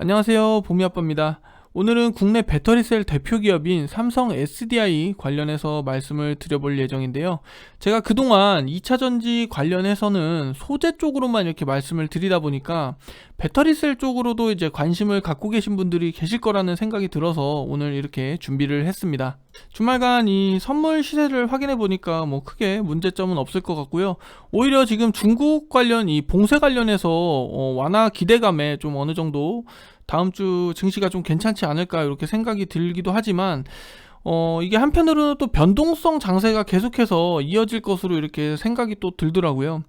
안녕하세요. 봄이 아빠입니다. 오늘은 국내 배터리셀 대표 기업인 삼성 SDI 관련해서 말씀을 드려볼 예정인데요. 제가 그동안 2차 전지 관련해서는 소재 쪽으로만 이렇게 말씀을 드리다 보니까 배터리셀 쪽으로도 이제 관심을 갖고 계신 분들이 계실 거라는 생각이 들어서 오늘 이렇게 준비를 했습니다. 주말간 이 선물 시세를 확인해 보니까 뭐 크게 문제점은 없을 것 같고요. 오히려 지금 중국 관련 이 봉쇄 관련해서 어, 완화 기대감에 좀 어느 정도 다음 주 증시가 좀 괜찮지 않을까 이렇게 생각이 들기도 하지만 어 이게 한편으로는 또 변동성 장세가 계속해서 이어질 것으로 이렇게 생각이 또 들더라고요.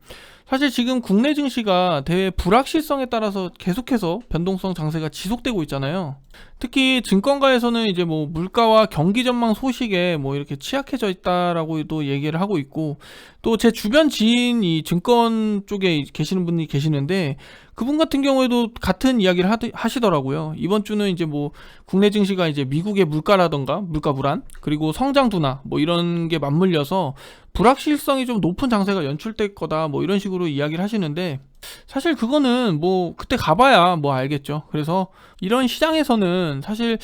사실 지금 국내 증시가 대외 불확실성에 따라서 계속해서 변동성 장세가 지속되고 있잖아요. 특히 증권가에서는 이제 뭐 물가와 경기 전망 소식에 뭐 이렇게 취약해져 있다라고도 얘기를 하고 있고 또 제 주변 지인이 증권 쪽에 계시는 분이 계시는데 그분 같은 경우에도 같은 이야기를 하시더라고요. 이번 주는 이제 뭐 국내 증시가 이제 미국의 물가라던가 물가 불안 그리고 성장 둔화 뭐 이런 게 맞물려서 불확실성이 좀 높은 장세가 연출될 거다 뭐 이런 식으로 이야기를 하시는데 사실 그거는 뭐 그때 가봐야 뭐 알겠죠. 그래서 이런 시장에서는 사실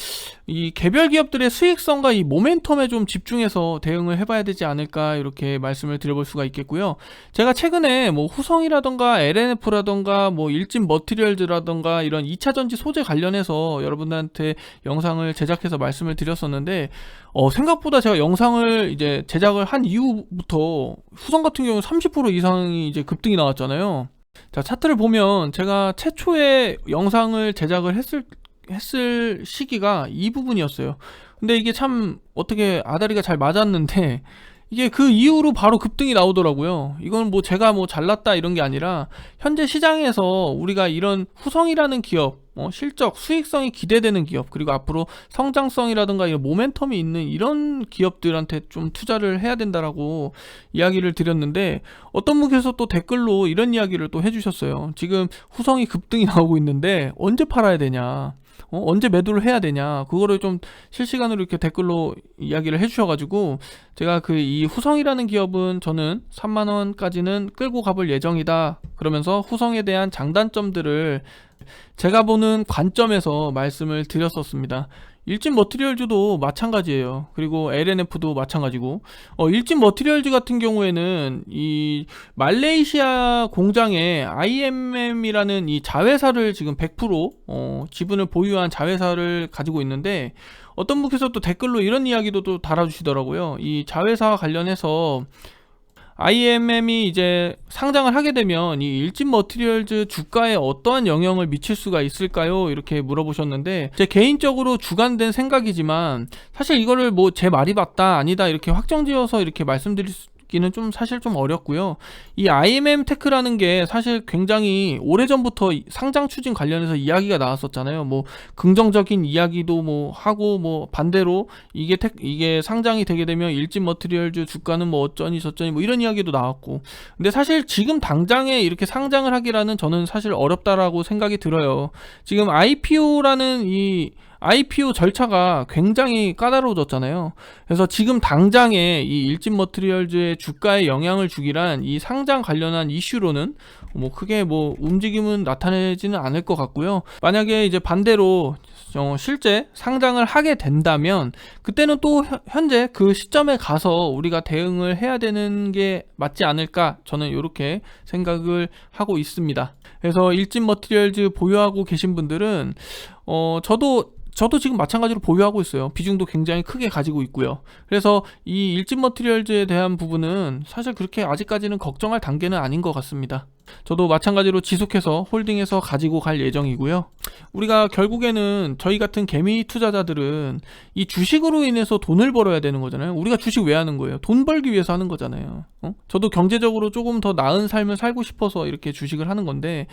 이 개별 기업들의 수익성과 이 모멘텀에 좀 집중해서 대응을 해봐야 되지 않을까 이렇게 말씀을 드려볼 수가 있겠고요. 제가 최근에 뭐 후성이라던가 LNF라던가 뭐 일진 머티리얼즈라던가 이런 2차 전지 소재 관련해서 여러분들한테 영상을 제작해서 말씀을 드렸었는데 어 생각보다 제가 영상을 이제 제작을 한 이후부터 후성 같은 경우 30% 이상이 이제 급등이 나왔잖아요. 자, 차트를 보면 제가 최초에 영상을 제작을 했을 했을 시기가 이 부분이었어요. 근데 이게 참 어떻게 아다리가 잘 맞았는데 이게 그 이후로 바로 급등이 나오더라고요. 이건 뭐 제가 뭐 잘났다 이런 게 아니라 현재 시장에서 우리가 이런 후성이라는 기업, 어, 실적, 수익성이 기대되는 기업, 그리고 앞으로 성장성이라든가 이런 모멘텀이 있는 이런 기업들한테 좀 투자를 해야 된다라고 이야기를 드렸는데 어떤 분께서 또 댓글로 이런 이야기를 또 해주셨어요. 지금 후성이 급등이 나오고 있는데 언제 팔아야 되냐. 어, 언제 매도를 해야 되냐 그거를 좀 실시간으로 이렇게 댓글로 이야기를 해주셔가지고 제가 그 이 후성이라는 기업은 저는 3만 원까지는 끌고 가볼 예정이다 그러면서 후성에 대한 장단점들을 제가 보는 관점에서 말씀을 드렸었습니다. 일진 머티리얼즈도 마찬가지예요. 그리고 LNF도 마찬가지고 어, 일진 머티리얼즈 같은 경우에는 이 말레이시아 공장에 IMM이라는 이 자회사를 지금 100% 어, 지분을 보유한 자회사를 가지고 있는데 어떤 분께서 또 댓글로 이런 이야기도 또 달아주시더라고요. 이 자회사와 관련해서 IMM이 이제 상장을 하게 되면 이 일진 머티리얼즈 주가에 어떠한 영향을 미칠 수가 있을까요? 이렇게 물어보셨는데 제 개인적으로 주관된 생각이지만 사실 이거를 뭐 제 말이 맞다 아니다 이렇게 확정지어서 이렇게 말씀드릴 수 기는 좀 사실 좀 어렵고요. 이 IMM 테크라는 게 사실 굉장히 오래전부터 상장 추진 관련해서 이야기가 나왔었잖아요. 뭐 긍정적인 이야기도 뭐 하고 뭐 반대로 이게 테, 이게 상장이 되게 되면 일진 머티리얼즈 주가는 뭐 어쩌니 저쩌니 뭐 이런 이야기도 나왔고. 근데 사실 지금 당장에 이렇게 상장을 하기라는 저는 사실 어렵다라고 생각이 들어요. 지금 IPO라는 이 IPO 절차가 굉장히 까다로워졌잖아요. 그래서 지금 당장에 이 일진 머트리얼즈의 주가에 영향을 주기란 이 상장 관련한 이슈로는 뭐 크게 뭐 움직임은 나타내지는 않을 것 같고요. 만약에 이제 반대로 어, 실제 상장을 하게 된다면 그때는 또 현재 그 시점에 가서 우리가 대응을 해야 되는 게 맞지 않을까 저는 이렇게 생각을 하고 있습니다. 그래서 일진 머티리얼즈 보유하고 계신 분들은 어 저도 저도 지금 마찬가지로 보유하고 있어요. 비중도 굉장히 크게 가지고 있고요. 그래서 이 일진 머티리얼즈에 대한 부분은 사실 그렇게 아직까지는 걱정할 단계는 아닌 것 같습니다. 저도 마찬가지로 지속해서 홀딩해서 가지고 갈 예정이고요. 우리가 결국에는 저희 같은 개미 투자자들은 이 주식으로 인해서 돈을 벌어야 되는 거잖아요. 우리가 주식 왜 하는 거예요? 돈 벌기 위해서 하는 거잖아요. 어? 저도 경제적으로 조금 더 나은 삶을 살고 싶어서 이렇게 주식을 하는 건데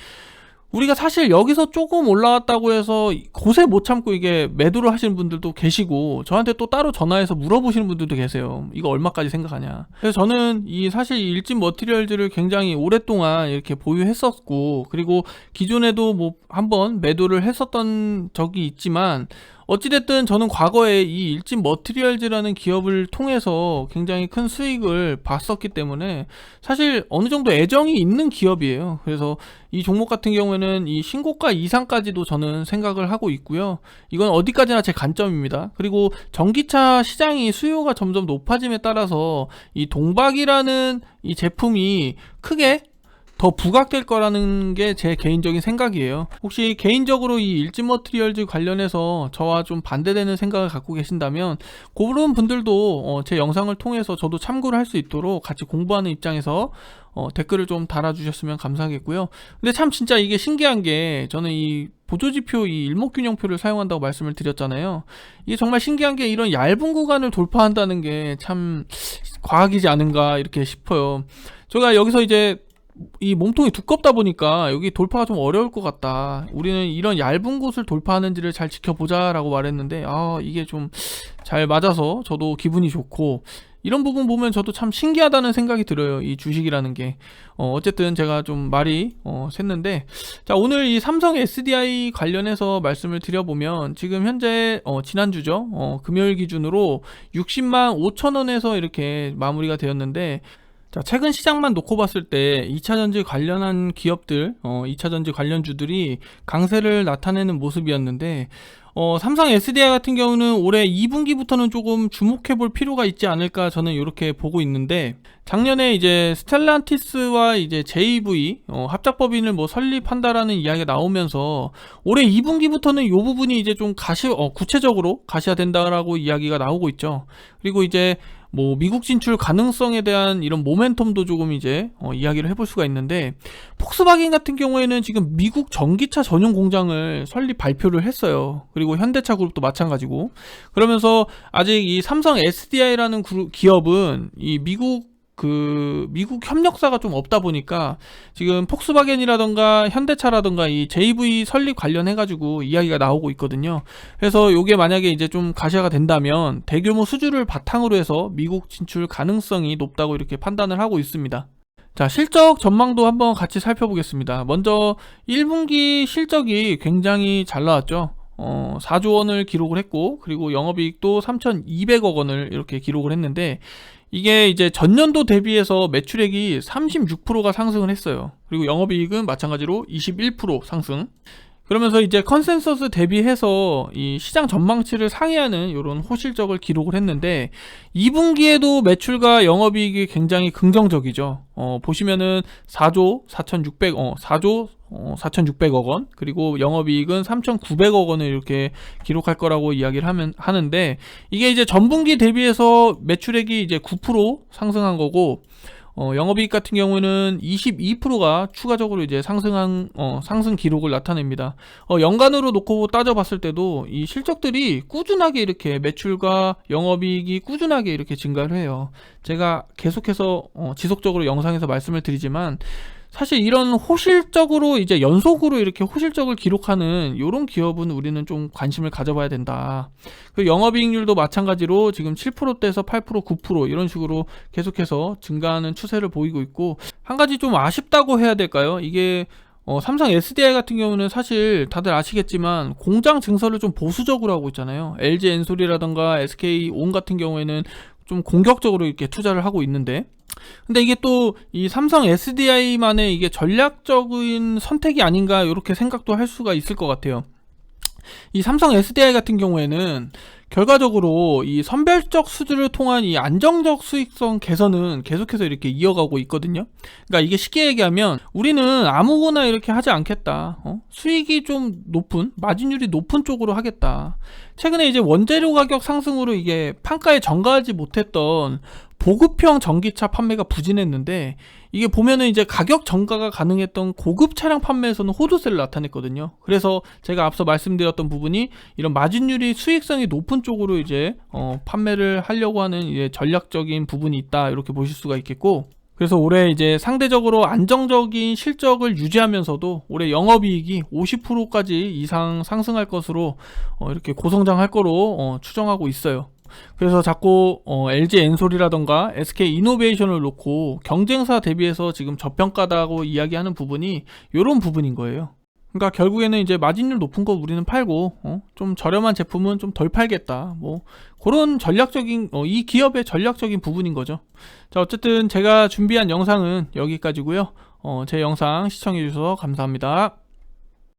우리가 사실 여기서 조금 올라왔다고 해서 고세 못 참고 이게 매도를 하시는 분들도 계시고 저한테 또 따로 전화해서 물어보시는 분들도 계세요. 이거 얼마까지 생각하냐. 그래서 저는 이 사실 일진 머티리얼즈를 굉장히 오랫동안 이렇게 보유했었고 그리고 기존에도 뭐 한번 매도를 했었던 적이 있지만 어찌됐든 저는 과거에 이 일진 머티리얼즈라는 기업을 통해서 굉장히 큰 수익을 봤었기 때문에 사실 어느 정도 애정이 있는 기업이에요. 그래서 이 종목 같은 경우에는 이 신고가 이상까지도 저는 생각을 하고 있고요. 이건 어디까지나 제 관점입니다. 그리고 전기차 시장이 수요가 점점 높아짐에 따라서 이 동박이라는 이 제품이 크게 더 부각될 거라는 게 제 개인적인 생각이에요. 혹시 개인적으로 이 일진 머트리얼즈 관련해서 저와 좀 반대되는 생각을 갖고 계신다면 그런 분들도 어, 제 영상을 통해서 저도 참고를 할 수 있도록 같이 공부하는 입장에서 어, 댓글을 좀 달아주셨으면 감사하겠고요. 근데 참 진짜 이게 신기한 게 저는 이 보조지표 이 일목균형표를 사용한다고 말씀을 드렸잖아요. 이게 정말 신기한 게 이런 얇은 구간을 돌파한다는 게 참 과학이지 않은가 이렇게 싶어요. 제가 여기서 이제 이 몸통이 두껍다 보니까 여기 돌파가 좀 어려울 것 같다. 우리는 이런 얇은 곳을 돌파하는지를 잘 지켜보자라고 말했는데 아 이게 좀 잘 맞아서 저도 기분이 좋고 이런 부분 보면 저도 참 신기하다는 생각이 들어요. 이 주식이라는 게. 어, 어쨌든 제가 좀 말이 어, 샜는데 자 오늘 이 삼성 SDI 관련해서 말씀을 드려보면 지금 현재 어, 지난주죠. 어, 금요일 기준으로 60만 5천 원에서 이렇게 마무리가 되었는데 자, 최근 시장만 놓고 봤을 때 2차 전지 관련한 기업들, 어, 2차 전지 관련주들이 강세를 나타내는 모습이었는데, 어, 삼성 SDI 같은 경우는 올해 2분기부터는 조금 주목해 볼 필요가 있지 않을까 저는 이렇게 보고 있는데, 작년에 이제 스텔란티스와 이제 JV, 어, 합작법인을 뭐 설립한다라는 이야기가 나오면서, 올해 2분기부터는 이 부분이 이제 좀 가시, 어, 구체적으로 가셔야 된다라고 이야기가 나오고 있죠. 그리고 이제 뭐 미국 진출 가능성에 대한 이런 모멘텀도 조금 이제 어, 이야기를 해볼 수가 있는데 폭스바겐 같은 경우에는 지금 미국 전기차 전용 공장을 설립 발표를 했어요. 그리고 현대차 그룹도 마찬가지고 그러면서 아직 이 삼성 SDI라는 그룹, 기업은 이 미국 그 미국 협력사가 좀 없다 보니까 지금 폭스바겐이라던가 현대차라던가 이 JV 설립 관련해 가지고 이야기가 나오고 있거든요. 그래서 요게 만약에 이제 좀 가시화가 된다면 대규모 수주를 바탕으로 해서 미국 진출 가능성이 높다고 이렇게 판단을 하고 있습니다. 자, 실적 전망도 한번 같이 살펴보겠습니다. 먼저 1분기 실적이 굉장히 잘 나왔죠. 어, 4조 원을 기록을 했고, 그리고 영업이익도 3,200억 원을 이렇게 기록을 했는데, 이게 이제 전년도 대비해서 매출액이 36%가 상승을 했어요. 그리고 영업이익은 마찬가지로 21% 상승. 그러면서 이제 컨센서스 대비해서 이 시장 전망치를 상회하는 이런 호실적을 기록을 했는데 2분기에도 매출과 영업이익이 굉장히 긍정적이죠. 어, 보시면은 4조 4,600, 어, 4조 어, 4,600억 원 그리고 영업이익은 3,900억 원을 이렇게 기록할 거라고 이야기를 하면 하는데 이게 이제 전분기 대비해서 매출액이 이제 9% 상승한 거고 어, 영업이익 같은 경우는 22%가 추가적으로 이제 상승한 어, 상승 기록을 나타냅니다. 어, 연간으로 놓고 따져봤을 때도 이 실적들이 꾸준하게 이렇게 매출과 영업이익이 꾸준하게 이렇게 증가를 해요. 제가 계속해서 어, 지속적으로 영상에서 말씀을 드리지만 사실 이런 호실적으로 이제 연속으로 이렇게 호실적을 기록하는 이런 기업은 우리는 좀 관심을 가져봐야 된다. 그 영업이익률도 마찬가지로 지금 7%대에서 8%, 9% 이런 식으로 계속해서 증가하는 추세를 보이고 있고 한 가지 좀 아쉽다고 해야 될까요? 이게 어, 삼성 SDI 같은 경우는 사실 다들 아시겠지만 공장 증설을 좀 보수적으로 하고 있잖아요. LG 엔솔이라던가 SK 온 같은 경우에는 좀 공격적으로 이렇게 투자를 하고 있는데 근데 이게 또 이 삼성 SDI만의 이게 전략적인 선택이 아닌가 이렇게 생각도 할 수가 있을 것 같아요. 이 삼성 SDI 같은 경우에는 결과적으로 이 선별적 수주를 통한 이 안정적 수익성 개선은 계속해서 이렇게 이어가고 있거든요. 그러니까 이게 쉽게 얘기하면 우리는 아무거나 이렇게 하지 않겠다. 어? 수익이 좀 높은 마진율이 높은 쪽으로 하겠다. 최근에 이제 원재료 가격 상승으로 이게 판가에 전가하지 못했던 보급형 전기차 판매가 부진했는데 이게 보면은 이제 가격 전가가 가능했던 고급 차량 판매에서는 호조세를 나타냈거든요. 그래서 제가 앞서 말씀드렸던 부분이 이런 마진율이 수익성이 높은 쪽으로 이제 어, 판매를 하려고 하는 이제 전략적인 부분이 있다 이렇게 보실 수가 있겠고 그래서 올해 이제 상대적으로 안정적인 실적을 유지하면서도 올해 영업이익이 50%까지 이상 상승할 것으로 어, 이렇게 고성장할 거로 어, 추정하고 있어요. 그래서 자꾸 어, LG 엔솔이라던가 SK 이노베이션을 놓고 경쟁사 대비해서 지금 저평가다고 이야기하는 부분이 이런 부분인 거예요. 그러니까 결국에는 이제 마진율 높은 거 우리는 팔고 어? 좀 저렴한 제품은 좀 덜 팔겠다. 뭐 그런 전략적인 어, 이 기업의 전략적인 부분인 거죠. 자 어쨌든 제가 준비한 영상은 여기까지고요. 어, 제 영상 시청해 주셔서 감사합니다.